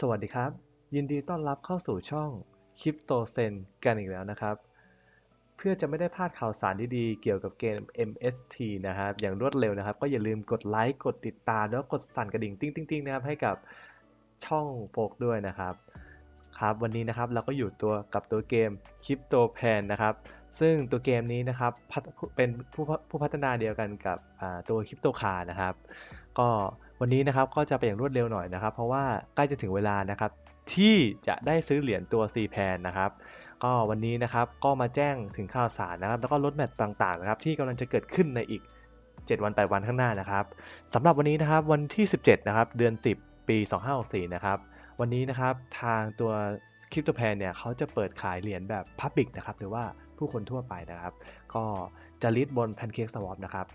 สวัสดีครับ ยินดีต้อนรับเข้าสู่ช่องคริปโตเซนกันอีกแล้วนะครับ เพื่อจะไม่ได้พลาดข่าวสารดีๆ เกี่ยวกับเกม MST นะครับ อย่างรวดเร็วนะครับ ก็อย่าลืมกดไลค์กดติดตามแล้วกดสั่นกระดิ่ง ติ้งๆๆนะครับให้กับช่องโฟกด้วยนะครับ ครับวันนี้นะครับเราก็อยู่ตัวกับตัวเกม Crypto Pan นะครับซึ่งตัวเกมนี้นะครับเป็นผู้ผู้พัฒนาเดียวกันกับตัว Crypto Car นะครับก็วันนี้นะครับก็จะไปอย่างรวดเร็วหน่อยนะครับ เพราะว่าใกล้จะถึงเวลานะครับที่จะได้ซื้อเหรียญตัว C Pan นะครับก็วันนี้นะครับก็มาแจ้งถึงข่าวสารนะครับแล้วก็ลดแมตต่างๆนะครับที่กำลังจะเกิดขึ้นในอีก 7 วัน8วันข้างหน้านะครับสำหรับวันนี้นะครับวันที่ 17 นะครับ เดือน 10 ปี 2564 นะครับ วันนี้นะครับทางตัวคริปโตแพนเนี่ยเขาจะเปิดขายเหรียญแบบ Public นะครับหรือว่าผู้คนทั่วไปนะครับ ก็จะลิสต์บน Pancake Swap นะครับ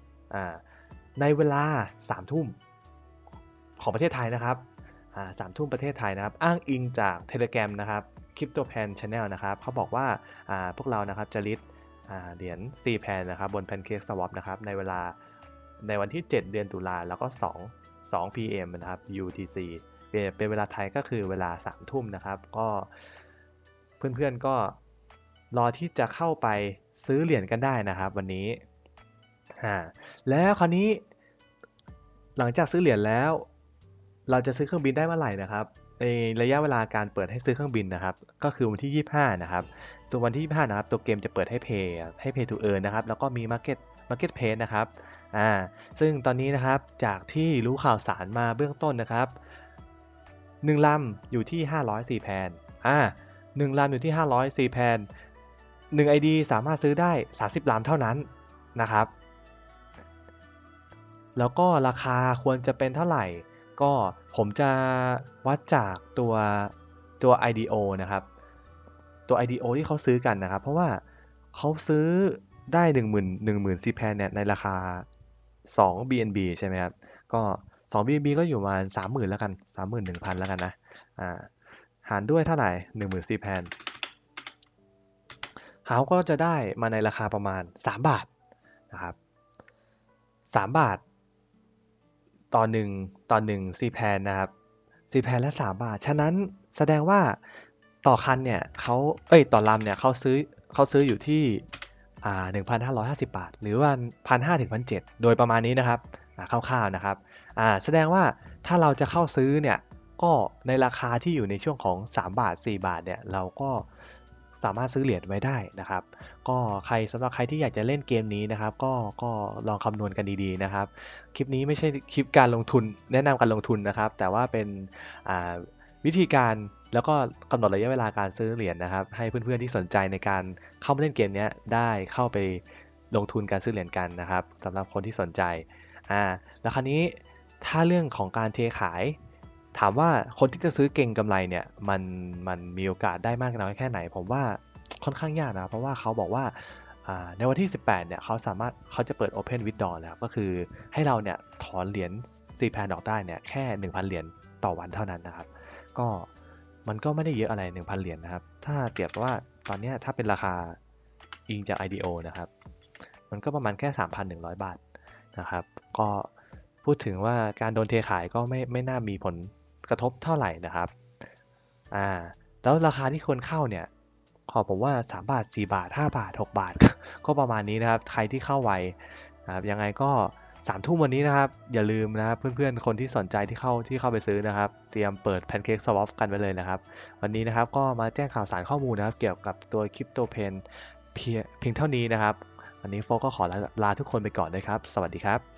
ในเวลา 3 ทุ่มของประเทศไทยนะครับสามทุ่มประเทศไทยนะครับ อ้างอิงจาก Telegram นะครับ Crypto Pan Channel นะครับเขาบอกว่าพวกเรานะครับจะลิสต์เหรียญ C Pan นะครับบน Pancake Swap นะครับในเวลาในวันที่ 7 เดือนตุลาแล้วก็ 2 2 PM นะครับ UTC เป็นเวลาไทยก็คือเวลา3ามทุ่มนะครับ ก็เพื่อนๆก็รอที่จะเข้าไปซื้อเหรียญกันได้นะครับวันนี้อ่าแล้วคราวนี้หลังจากซื้อเหรียญแล้ว เราจะซื้อเครื่องบินได้เมื่อไหร่นะครับในระยะเวลาการเปิดให้ซื้อเครื่องบินนะครับ ก็คือวันที่ 25 นะครับ ตัววันที่ 25 นะครับ ตัวเกมจะเปิดให้ Pay ให้ Pay to Earn นะครับ แล้วก็มี Market Market Place นะครับ อ่า ซึ่งตอนนี้นะครับ จากที่รู้ข่าวสารมาเบื้องต้นนะครับ หนึ่งลำอยู่ที่ 504 แพนอ่าหนึ่งลำอยู่ที่ 504 แพนหนึ่ง ID สามารถซื้อได้ 30ลำเท่านั้นนะครับ แล้วก็ราคาควรจะเป็นเท่าไหร่ ก็ผมจะวัดจากตัวตัว IDO นะครับตัว IDO ที่เขาซื้อกันนะครับ เพราะว่าเขาซื้อได้ 1 0 0 0 0 1 0 0 0 C แพนเนี่ยในราคา 2 BNB ใช่ไหมครับ ก็ 2 BNB ก็อยู่ประมาณ30,000แล้วกัน31,000แล้วกันนะอ่าหารด้วยเท่าไหร่10,000 C แพนเขาก็จะได้มาในราคาประมาณ3บาทนะครับ3บาทต่อ1ต่อ1 C แพนนะครับ C แพนละ3บาท ฉะนั้นแสดงว่าต่อคันเนี่ยเขาเอ้ยต่อลำเนี่ยเขาซื้อเขาซื้ออยู่ที่อ่า1,550บาท หรือว่า1,500ถึง1,700โดยประมาณนี้นะครับ คร่าวๆนะครับแสดงว่าถ้าเราจะเข้าซื้อเนี่ยก็ในราคาที่อยู่ในช่วงของ 3 บาท 4 บาทเนี่ยเราก็สามารถซื้อเหรียญไว้ได้นะครับ ก็ใครสำหรับใครที่อยากจะเล่นเกมนี้นะครับ ก็ก็ลองคำนวณกันดีๆนะครับ คลิปนี้ไม่ใช่คลิปการลงทุนแนะนำการลงทุนนะครับ แต่ว่าเป็นวิธีการแล้วก็กำหนดระยะเวลาการซื้อเหรียญนะครับ ให้เพื่อนๆที่สนใจในการเข้ามาเล่นเกมนี้ได้เข้าไปลงทุนการซื้อเหรียญกันนะครับสำหรับคนที่สนใจ อ่าแล้วคราวนี้ถ้าเรื่องของการเทขาย ถามว่าคนที่จะซื้อเก่งกำไรเนี่ยมันมันมีโอกาสได้มากน้อยแค่ไหน ผมว่าค่อนข้างยากนะ เพราะว่าเขาบอกว่าในวันที่ 18 เนี่ยเขาสามารถเขาจะเปิด Open Withdraw แล้วก็คือให้เราเนี่ยถอนเหรียญ C แพนออกได้เนี่ยแค่ 1,000 เหรียญต่อวันเท่านั้นนะครับ ก็มันก็ไม่ได้เยอะอะไร 1,000 เหรียญนะครับ ถ้าเทียบว่าตอนนี้ถ้าเป็นราคาอิงจาก IDO นะครับ มันก็ประมาณแค่ 3,100 บาท นะครับ ก็พูดถึงว่าการโดนเทขายก็ไม่ไม่น่ามีผลกระทบเท่าไหร่นะครับอ่าแล้วราคาที่ควรเข้าเนี่ยขอผมว่า 3 บาท 4 บาท 5 บาท 6 บาท ก็ประมาณนี้นะครับ ใครที่เข้าไวนะครับยังไงก็สามทุ่มวันนี้นะครับ อย่าลืมนะครับเพื่อนๆ คนที่สนใจที่เข้าที่เข้าไปซื้อนะครับ เตรียมเปิด Pancake Swap กันไว้เลยนะครับ วันนี้นะครับก็มาแจ้งข่าวสารข้อมูลนะครับ เกี่ยวกับตัว Crypto Pen เพียงเพียงเท่านี้นะครับ วันนี้โฟกก็ขอลาลาทุกคนไปก่อนนะครับ สวัสดีครับ